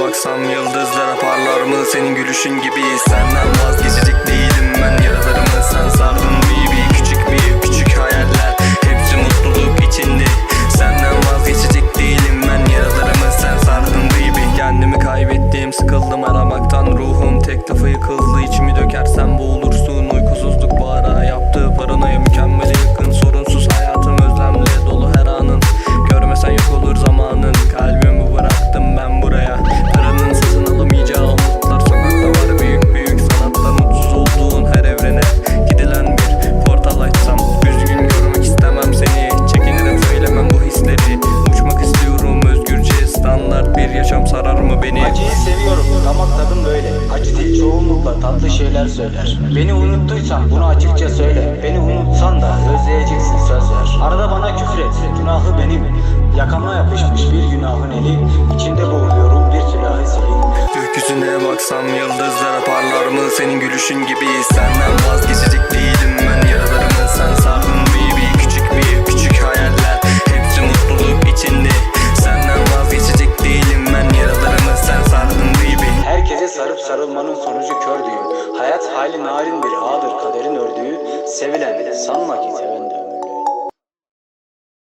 baksam yıldızlara parlar mı? Senin gülüşün gibi Senden vazgeçecek değilim ben. Yaralarımı sen sardın baby Küçük büyük küçük hayaller hepsi mutluluk içinde. Senden vazgeçecek değilim ben. Yaralarımı sen sardın baby Kendimi kaybettim. Sıkıldım aramaktan. Ruhum tek defa yıkıldı. İçime çoğunlukla tatlı şeyler söyler. Beni unuttuysan bunu açıkça söyle. Beni unutsan da özleyeceksin söz ver. Arada bana küfür et, günahı benim. Yakama yapışmış bir günahın eli. İçinde boğuluyorum bir silahı silin. Gökyüzüne baksam yıldızlara parlar mı senin gülüşün gibi Senden vazgeçecek değilim ben Yaralarımı sen sardın baby Küçük bir küçük hayaller Hepsi mutluluk içinde Senden vazgeçecek değilim ben Yaralarımı sen sardın baby Herkese sarıp sarılmanın hali narin bir ağdır kaderin ördüğü. Sevilen sanma ki